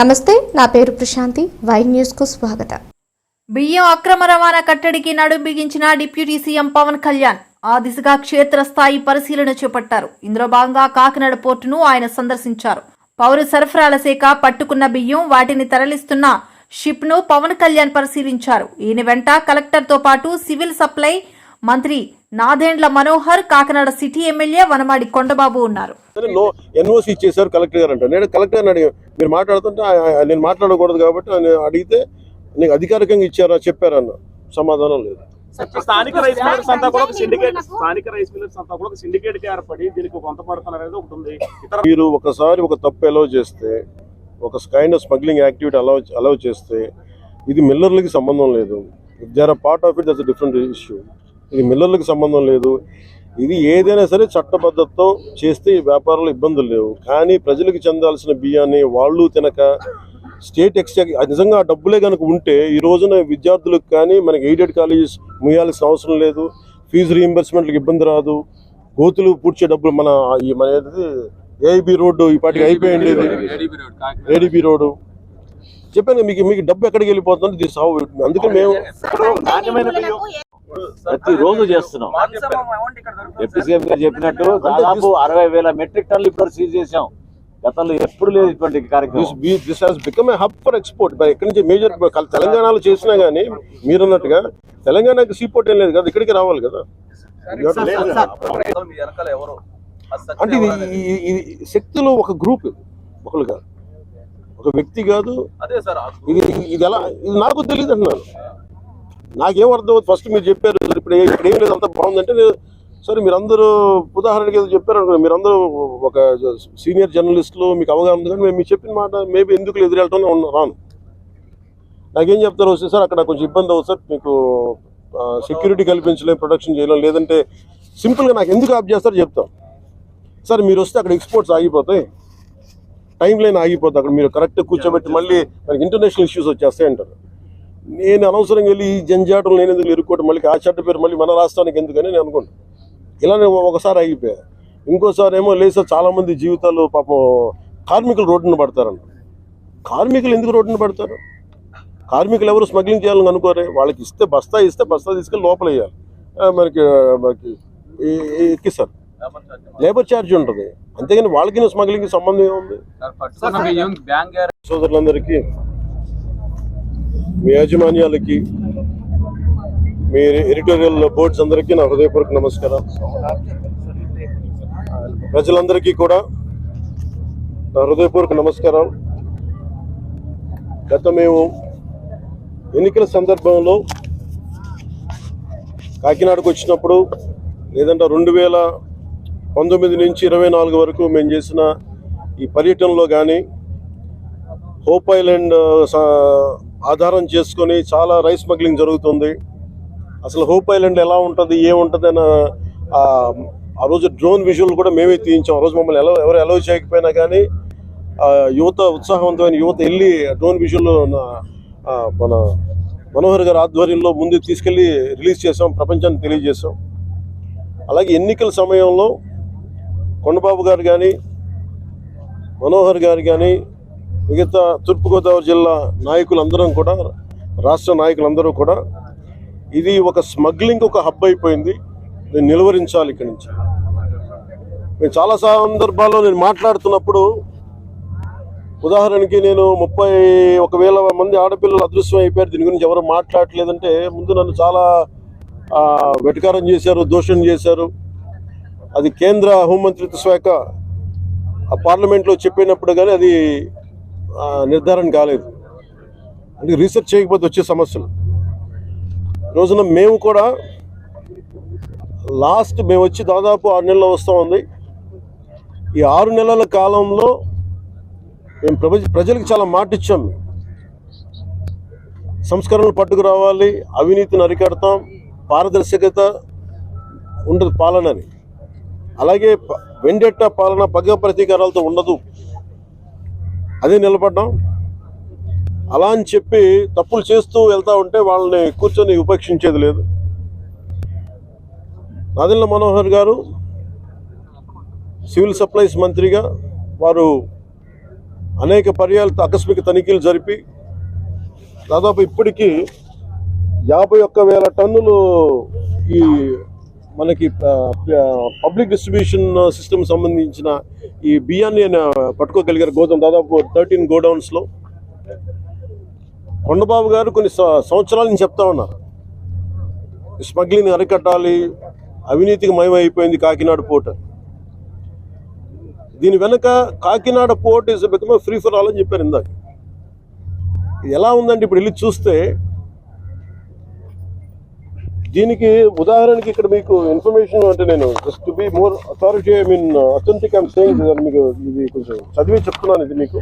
నమస్తే నా పేరు ప్రశాంతి. వై న్యూస్కు స్వాగతం. బియ్యం అక్రమ రవాణా కట్టడికి నడుం బిగించిన డిప్యూటీ సీఎం పవన్ కళ్యాణ్ ఆ దిశగా క్షేత్రస్థాయి పరిశీలన చేపట్టారు. ఇందులో భాగంగా కాకినాడ పోర్టును ఆయన సందర్శించారు. పౌర సరఫరాల శాఖ పట్టుకున్న బియ్యం వాటిని తరలిస్తున్న షిప్ను పవన్ కళ్యాణ్ పరిశీలించారు. ఈయన వెంట కలెక్టర్తో పాటు సివిల్ సప్లై మంత్రి నాదెండ్ల మనోహర్ కాకినాడ సిటీ ఎమ్మెల్యే వనమాడి కొండబాబు ఉన్నారు. ఎన్ఓసి ఇచ్చేసారు కలెక్టర్ గారు అంటారు. నేను కలెక్టర్ గారిని అడిగా మీరు మాట్లాడుతుంటే నేను మాట్లాడకూడదు కాబట్టి ఆయన అడిగితే నీకు అధికారికంగా ఇచ్చారా చెప్పారన్న సమాధానం లేదు. స్థానిక రైస్ మిల్లర్స్ అంతా కూడా ఒక సిండికేట్ స్థానిక రైస్ మిల్లర్స్ అంతా కూడా ఒక సిండికేట్ ఏర్పడి దీనికి కొంత పడుతున్నారు అనేది ఒకటి ఉంది. మీరు ఒకసారి ఒక తప్పు అలౌ చేస్తే ఒక kind of smuggling activity allow allow చేస్తే ఇది మిల్లర్లకి సంబంధం లేదు. They are part of it that's different issue ఇది మిల్లర్లకు సంబంధం లేదు. ఇది ఏదైనా సరే చట్టబద్ధతతో చేస్తే ఈ వ్యాపారంలో ఇబ్బందులు లేవు. కానీ ప్రజలకు చెందాల్సిన బియ్యాన్ని వాళ్ళు తినక స్టేట్ ఎక్స్చేంజ్ నిజంగా ఆ డబ్బులే కనుక ఉంటే ఈ రోజున విద్యార్థులకు కానీ మనకి ఎయిడెడ్ కాలేజెస్ ముయ్యాల్సిన అవసరం లేదు. ఫీజు రీఎంబర్స్మెంట్లకు ఇబ్బంది రాదు. గోతులు పూడ్చే డబ్బులు మన ఈ మన ఏది? ఏఐబి రోడ్డు ఈ పాటికి అయిపోయింది ఏడిబి రోడ్డు చెప్పాను మీకు మీకు డబ్బు ఎక్కడికి వెళ్ళిపోతుంది? దిస్ హౌ అందుకే మేము ప్రతి రోజు చేస్తున్నాం. డిప్యూటీ సీఎం గారు చెప్పినట్టు దాదాపు అరవై వేల మెట్రిక్ టన్నులు ఇప్పుడు సీజ్ చేశాం. గతంలో ఎప్పుడు లేదు ఇటువంటి కార్యక్రమం. This has become a hub for export మరి ఎక్కడి నుంచి మేజర్ తెలంగాణలో చేసినా కానీ మీరు అన్నట్టుగా తెలంగాణకి సీపోర్ట్ ఏం లేదు కదా ఇక్కడికి రావాలి కదా. అంటే ఇది శక్తులు ఒక గ్రూప్ ఒకరు కాదు ఒక వ్యక్తి కాదు. అదే సార్ ఇది ఇది ఎలా ఇది నాకు తెలియదు అంటున్నాను. నాకేం అర్థం అవుతుంది? ఫస్ట్ మీరు చెప్పారు "సార్, ఇప్పుడు ఇక్కడ ఏం లేదు అంత బాగుందంటే సరే మీరందరూ ఉదాహరణకి ఏదో చెప్పారు అనుకో మీరందరూ ఒక సీనియర్ జర్నలిస్టులు మీకు అవగాహన ఉంది కానీ మేము మీరు చెప్పిన మాట మేబీ ఎందుకు ఎదురెళ్ళటం రాను. నాకేం చెప్తారు వస్తే సార్ అక్కడ కొంచెం ఇబ్బంది అవుతుంది సార్ మీకు సెక్యూరిటీ కల్పించలేం ప్రొడక్షన్ చేయలేం లేదంటే సింపుల్గా నాకు ఎందుకు ఆప్ చేస్తారో చెప్తాం. సార్ మీరు వస్తే అక్కడ ఎక్స్పోర్ట్స్ ఆగిపోతాయి. టైం లైన్ ఆగిపోతుంది అక్కడ మీరు కరెక్ట్ కూర్చోబెట్టి మళ్ళీ మనకి ఇంటర్నేషనల్ ఇష్యూస్ వచ్చేస్తాయి అంటారు నేను అనవసరంగా వెళ్ళి ఈ జంజాటలు నేను ఎందుకు ఇరుక్కోవడం మళ్ళీ ఆ చెడ్డ పేరు మళ్ళీ మన రాష్ట్రానికి ఎందుకని నేను అనుకుంటాను ఇలానే ఒకసారి ఆగిపోయా ఇంకోసారి ఏమో లేదు సార్ చాలా మంది జీవితాలు పాపం కార్మికులు రోడ్డున పడతారంట. కార్మికులు ఎందుకు రోడ్డున పడతారు? కార్మికులు ఎవరు స్మగ్లింగ్ చేయాలని అనుకోరే? వాళ్ళకి ఇస్తే బస్తా ఇస్తే బస్తా తీసుకెళ్ళి లోపల వేయాలి. మనకి మనకి ఎక్కిస్తారు లేబర్ ఛార్జ్ ఉంటుంది. అంతేగాని వాళ్ళకి స్మగ్లింగ్ సంబంధం ఏముంది? సోదరులందరికీ మీ యాజమాన్యాలకి మీ ఎడిటోరియల్ బోర్డ్స్ అందరికీ నా హృదయపూర్వక నమస్కారం ప్రజలందరికీ కూడా నా హృదయపూర్వక నమస్కారం గత మేము ఎన్నికల సందర్భంలో కాకినాడకు వచ్చినప్పుడు లేదంటే రెండు వేల పంతొమ్మిది నుంచి ఇరవై నాలుగు వరకు మేము చేసిన ఈ పర్యటనలో కానీ హోప్ ఐలాండ్ ఆధారం చేసుకొని చాలా రైస్ స్మగ్లింగ్ జరుగుతుంది. అసలు హోప్ ఐలాండ్ ఎలా ఉంటుంది ఏముంటుంది అని ఆ రోజు డ్రోన్ విజువల్ కూడా మేమే తీయించాం. ఆ రోజు మమ్మల్ని ఎలా ఎవరు అలౌ చేయకపోయినా కానీ ఆ యువత ఉత్సాహవంతమైన యువత వెళ్ళి డ్రోన్ విజువల్ మన మనోహర్ గారి ఆధ్వర్యంలో ముందు తీసుకెళ్ళి రిలీజ్ చేసాం ప్రపంచాన్ని తెలియజేసాం అలాగే ఎన్నికల సమయంలో కొండబాబు గారు కానీ మనోహర్ గారు కానీ మిగతా తూర్పుగోదావరి జిల్లా నాయకులందరం కూడా రాష్ట్ర నాయకులందరూ కూడా ఇది ఒక స్మగ్లింగ్ ఒక హబ్ అయిపోయింది. నేను నిలువరించాలి ఇక్కడి నుంచి. నేను చాలా సందర్భాల్లో నేను మాట్లాడుతున్నప్పుడు ఉదాహరణకి నేను ముప్పై ఒక వేల మంది ఆడపిల్లలు అదృశ్యం అయిపోయారు. దీని గురించి ఎవరు మాట్లాడలేదంటే ముందు నన్ను చాలా వెటకారం చేశారు దోషం చేశారు. అది కేంద్ర హోంమంత్రిత్వ శాఖ ఆ పార్లమెంట్లో చెప్పినప్పుడు కానీ అది నిర్ధారణ కాలేదు. అంటే రీసెర్చ్ చేయకపోతే వచ్చే సమస్యలు. రోజున మేము కూడా లాస్ట్ మేము వచ్చి దాదాపు ఆరు నెలలు వస్తూ ఉంది. ఈ ఆరు నెలల కాలంలో మేము ప్రపంచ ప్రజలకు చాలా మాట ఇచ్చాం సంస్కరణలు పట్టుకురావాలి అవినీతిని అరికడతాం పారదర్శకత ఉండదు పాలనని. అలాగే ప- వెండెట్ట పాలన పగ ప్రతీకారాలతో ఉండదు. అదే నిలబడ్డాం. అలా అని చెప్పి తప్పులు చేస్తూ వెళ్తూ ఉంటే వాళ్ళని కూర్చొని ఉపేక్షించేది లేదు. నాదెల్ల మనోహర్ గారు సివిల్ సప్లైస్ మంత్రిగా వారు అనేక పర్యాలు ఆకస్మిక తనిఖీలు జరిపి దాదాపు ఇప్పటికీ యాభై ఒక్క వేల టన్నులు ఈ మనకి పబ్లిక్ డిస్ట్రిబ్యూషన్ సిస్టమ్ సంబంధించిన ఈ బియ్యాన్ని పట్టుకోగలిగారు. గోదాం దాదాపు థర్టీన్ గోడౌన్స్లో. కొండబాబు గారు కొన్ని సంవత్సరాలు సంవత్సరాల నుంచి చెప్తా ఉన్నారు. స్మగ్లింగ్ అరికట్టాలి అవినీతికి మయమైపోయింది కాకినాడ పోర్ట్ దీని వెనక Kakinada port is become free for all అని చెప్పారు ఇందాక. ఇది ఎలా ఉందంటే ఇప్పుడు వెళ్ళి చూస్తే దీనికి ఉదాహరణకి ఇక్కడ మీకు ఇన్ఫర్మేషన్ అంటే నేను just be more authority I mean authentic I'm saying మీకు ఇది కొంచెం చదివి చెప్తున్నాను ఇది మీకు.